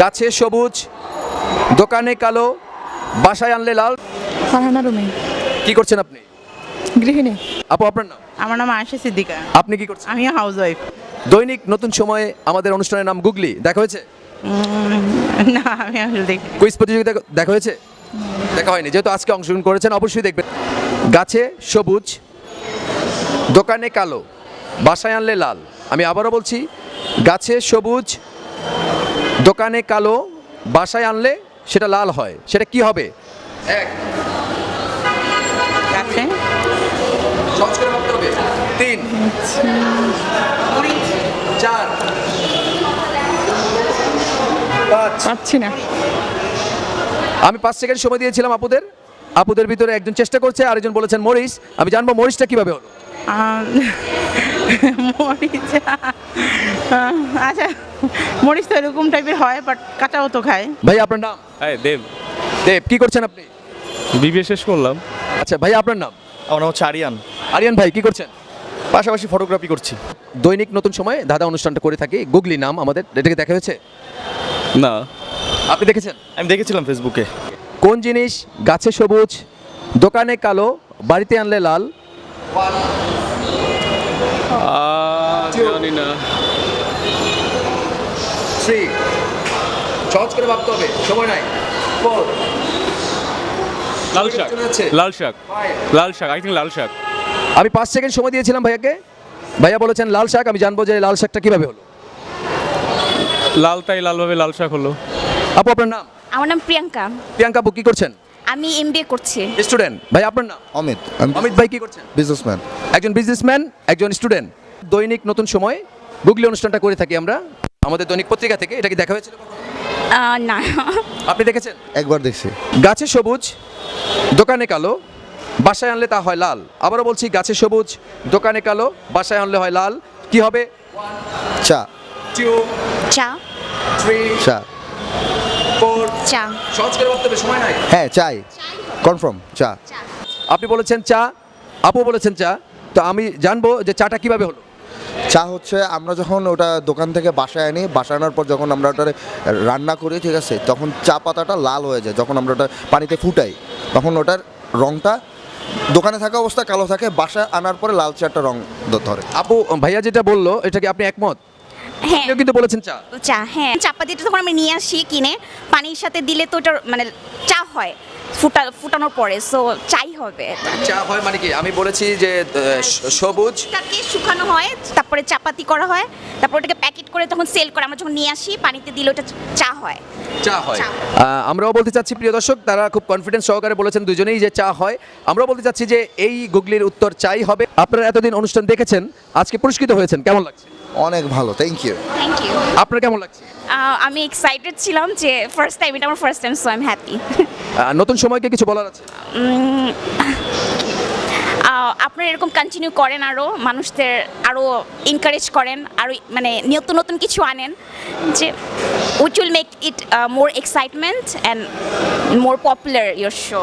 গাছে সবুজ দোকানে কালো বাসায় আনলে লাল। ফারহানা রুমি। কি করছেন আপনি? গৃহিণী। আপু আপনার নাম? আমার নাম আয়েশা সিদ্দিকা। আপনি কি করছেন? আমি হাউস ওয়াইফ দৈনিক নতুন সময়ে আমাদের অনুষ্ঠানের নাম গুগলি। দেখা হয়েছে? না আমি আসলে দেখি কুইজ প্রতিযোগিতা দেখা হয়েছে? দেখা হয়নি। যেহেতু আজকে অংশগ্রহণ করেছেন অবশ্যই দেখবেন। গাছে সবুজ দোকানে কালো বাসায় আনলে লাল। আমি আবারও বলছি গাছে সবুজ দোকানে কালো বাসায় আনলে সেটা লাল হয়। সেটা কি হবে? এক। সহজ করে ভাবতে হবে। তিন। চার। পাচ্ছি না। আমি পাঁচ সেকেন্ড সময় দিয়েছিলাম আপুদের। আপুদের ভিতরে একজন চেষ্টা করছে আরেকজন বলেছেন মরিস। আমি জানব মরিসটা কীভাবে হলো। মরিচ আচ্ছা মরিচ তো এরকম টাইপের হয় বাট কাঁচাও তো খায় ভাই আপনার নাম হ্যাঁ দেব। দেব কি করছেন আপনি? বিবিএ শেষ করলাম। আচ্ছা ভাই আপনার নাম? আমার নাম হচ্ছে আরিয়ান। আরিয়ান ভাই কি করছেন? পাশাপাশি ফটোগ্রাফি করছি। দৈনিক নতুন সময় দাদা অনুষ্ঠানটা করে থাকি। গুগলি নাম আমাদের। এটাকে দেখা হয়েছে? না। আপনি দেখেছেন? আমি দেখেছিলাম ফেসবুকে কোন জিনিস গাছে সবুজ দোকানে কালো বাড়িতে আনলে লাল জানি না থ্রি সহজ করে ভাবতে হবে। সময় নাই। ফোর লাল শাক। লাল শাক। লাল শাক। আই থিঙ্ক লাল শাক। আমি পাঁচ সেকেন্ড সময় দিয়েছিলাম ভাইয়াকে। ভাইয়া বলেছেন লাল শাক। আমি জানব যে লাল শাকটা কীভাবে হলো। লালটাই লালভাবে লাল শাক হলো। আপু আপনার নাম? আমার নাম প্রিয়াঙ্কা। প্রিয়াঙ্কা আপু কি করছেন? আমি এম করছি। স্টুডেন্ট ভাই আপনার নাম? অমিত। অমিত ভাই কি করছেন? বিজনেসম্যান একজন বিজনেসম্যান একজন স্টুডেন্ট দৈনিক নতুন সময় গুগলি অনুষ্ঠানটা করে থাকি আমরা। আমাদের দৈনিক পত্রিকা থেকে এটা কি দেখা হয়েছিল? না। আপনি দেখেছেন? একবার দেখছি। গাছে সবুজ দোকানে কালো বাসায় আনলে তা হয় লাল। আবারও বলছি গাছে সবুজ দোকানে কালো বাসায় আনলে হয় লাল। কি হবে? চা। টু চা। থ্রি চা চা। সহজ করে সময় নাই? হ্যাঁ চাই। কনফার্ম চা। আপনি বলেছেন চা আপু বলেছেন চা তো আমি জানব যে চাটা কীভাবে হলো? চা হচ্ছে আমরা যখন ওটা দোকান থেকে বাসায় আনি বাসায় আনার পর যখন আমরা ওটা রান্না করি ঠিক আছে তখন চা পাতাটা লাল হয়ে যায় যখন আমরা ওটা পানিতে ফুটাই তখন ওটার রংটা দোকানে থাকা অবস্থা কালো থাকে বাসায় আনার পরে লাল চাটা রং ধরে। আপু ভাইয়া যেটা বলল এটা কি আপনি একমত? হ্যাঁ। আপনিও কিন্তু বলেছেন চা। চা হ্যাঁ। চাপাতিটা যখন আমরা নিয়ে আসি কিনে। পানির সাথে দিলে তো ওটা মানে চা হয় ফুটা ফুটানোর পরে সো চাই হবে চা হয় মানে কি? আমি বলেছি যে আহ, স- সবুজ। ওটাকে শুকানো হয় তারপরে চাপাতি করা হয় তারপর ওটাকে প্যাকেট করে তখন সেল করে। আমরা যখন নিয়ে আসি পানিতে দিলে ওটা চা হয়। চা হয়। চা। আহ, আমরাও বলতে চাচ্ছি প্রিয় দর্শক তারা খুব কনফিডেন্স সহকারে বলেছেন দুজনেই যে চা হয়। আমরাও বলতে চাচ্ছি যে এই গুগলির উত্তর চাই হবে। আপনারা এতদিন অনুষ্ঠান দেখেছেন আজকে পুরস্কৃত হয়েছেন। কেমন লাগছে? অনেক ভালো থ্যাংক ইউ থ্যাংক ইউ আপনার কেমন লাগছে? আমি এক্সাইটেড ছিলাম যে ফার্স্ট টাইম এটা আমার first time so I am happy নতুন সময়কে কিছু বলার আছে? আপনারা এরকম কন্টিনিউ করেন আরও মানুষদের আরও এনকারেজ করেন আরও মানে নতুন নতুন কিছু আনেন যে which will make it more excitement and more popular your show